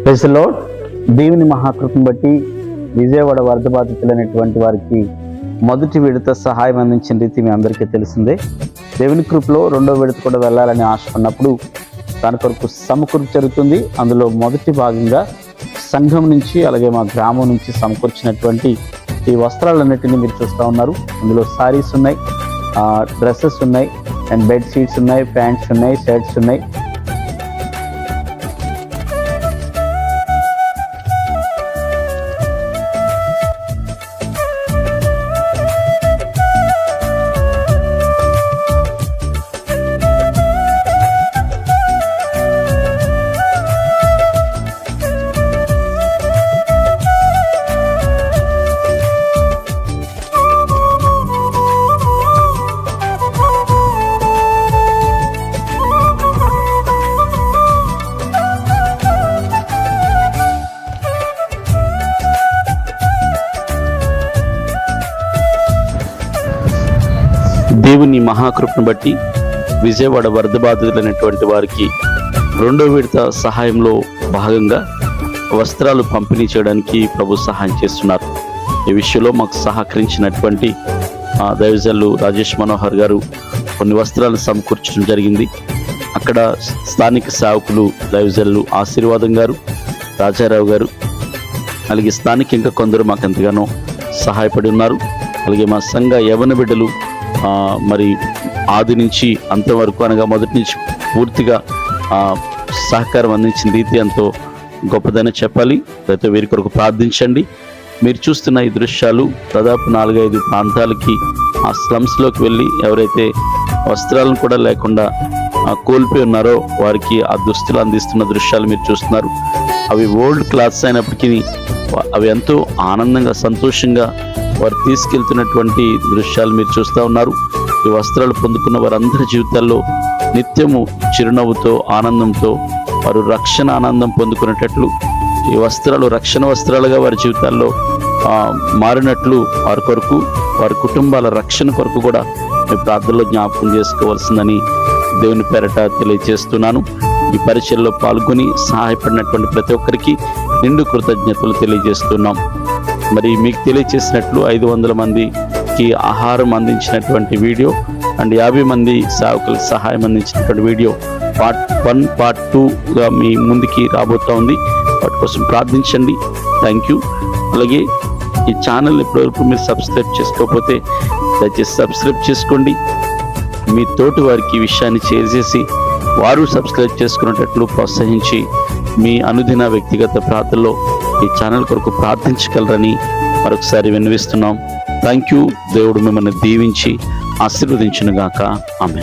స్పెషల్లో దేవుని మహాకృపను బట్టి విజయవాడ వరద బాధితులైనటువంటి వారికి మొదటి విడత సహాయం అందించిన రీతి మీ అందరికీ తెలిసిందే. దేవుని కృపలో రెండో విడత కూడా వెళ్ళాలని ఆశ ఉన్నప్పుడు దాని కొరకు సమకూర్పు జరుగుతుంది. అందులో మొదటి భాగంగా సంఘం నుంచి అలాగే మా గ్రామం నుంచి సమకూర్చినటువంటి ఈ వస్త్రాలన్నిటిని మీరు చూస్తూ ఉన్నారు. అందులో సారీస్ ఉన్నాయి డ్రెస్సెస్ ఉన్నాయి అండ్ బెడ్ షీట్స్ ఉన్నాయి ప్యాంట్స్ ఉన్నాయి షర్ట్స్ ఉన్నాయి. దేవుని మహాకృపను బట్టి విజయవాడ వరద బాధితులైనటువంటి వారికి రెండో విడత సహాయంలో భాగంగా వస్త్రాలు పంపిణీ చేయడానికి ప్రభు సహాయం చేస్తున్నారు. ఈ విషయంలో మాకు సహకరించినటువంటి ఆ, దైవజల్లు రాజేష్ మనోహర్ గారు కొన్ని వస్త్రాలు సమకూర్చడం జరిగింది. అక్కడ స్థానిక సేవకులు దైవజల్లు ఆశీర్వాదం గారు రాజారావు గారు అలాగే స్థానిక ఇంకా కొందరు మాకు ఎంతగానో సహాయపడి ఉన్నారు. అలాగే మా సంఘ యవన బిడ్డలు మరి ఆది నుంచి అంతవరకు అనగా మొదటి నుంచి పూర్తిగా సహకారం అందించిన రీతి ఎంతో గొప్పదని చెప్పాలి. అయితే వీరి కొరకు ప్రార్థించండి. మీరు చూస్తున్న ఈ దృశ్యాలు దాదాపు నాలుగైదు ప్రాంతాలకి ఆ స్లమ్స్లోకి వెళ్ళి ఎవరైతే వస్త్రాలను కూడా లేకుండా కోల్పోయి ఉన్నారో వారికి ఆ దుస్తులు అందిస్తున్న దృశ్యాలు మీరు చూస్తున్నారు. అవి ఓల్డ్ క్లాత్స్ అయినప్పటికీ అవి ఎంతో ఆనందంగా సంతోషంగా వారు తీసుకెళ్తున్నటువంటి దృశ్యాలు మీరు చూస్తూ ఉన్నారు. ఈ వస్త్రాలు పొందుకున్న వారందరి జీవితాల్లో నిత్యము చిరునవ్వుతో ఆనందంతో వారు రక్షణ ఆనందం పొందుకునేటట్లు ఈ వస్త్రాలు రక్షణ వస్త్రాలుగా వారి జీవితాల్లో మారినట్లు వారి కొరకు వారి కుటుంబాల రక్షణ కొరకు కూడా మీ ప్రార్థనలో జ్ఞాపకం చేసుకోవాల్సిందని దేవుని పేరట తెలియజేస్తున్నాను. ఈ పరిచయలో పాల్గొని సహాయపడినటువంటి ప్రతి ఒక్కరికి నిండు కృతజ్ఞతలు తెలియజేస్తున్నాం. మరి మీకు తెలియజేసినట్లు ఐదు వందల మందికి ఆహారం అందించినటువంటి వీడియో అండ్ యాభై మంది సేవకులకు సహాయం అందించినటువంటి వీడియో పార్ట్ వన్ పార్ట్ టూగా మీ ముందుకి రాబోతా ఉంది. వాటి కోసం ప్రార్థించండి. థ్యాంక్ యూ అలాగే ఈ ఛానల్ ఇప్పటివరకు మీరు సబ్స్క్రైబ్ చేసుకోకపోతే దయచేసి సబ్స్క్రైబ్ చేసుకోండి. మీ తోటి వారికి ఈ విషయాన్ని షేర్ చేసి వారు సబ్స్క్రైబ్ చేసుకునేటట్లు ప్రోత్సహించి మీ అనుదిన వ్యక్తిగత ప్రార్థనలో ఈ ఛానల్ కొరకు ప్రార్థించగలరని మరొకసారి విన్నవిస్తున్నాం. థ్యాంక్ యూ దేవుడు మిమ్మల్ని దీవించి ఆశీర్వదించునుగాక. ఆమె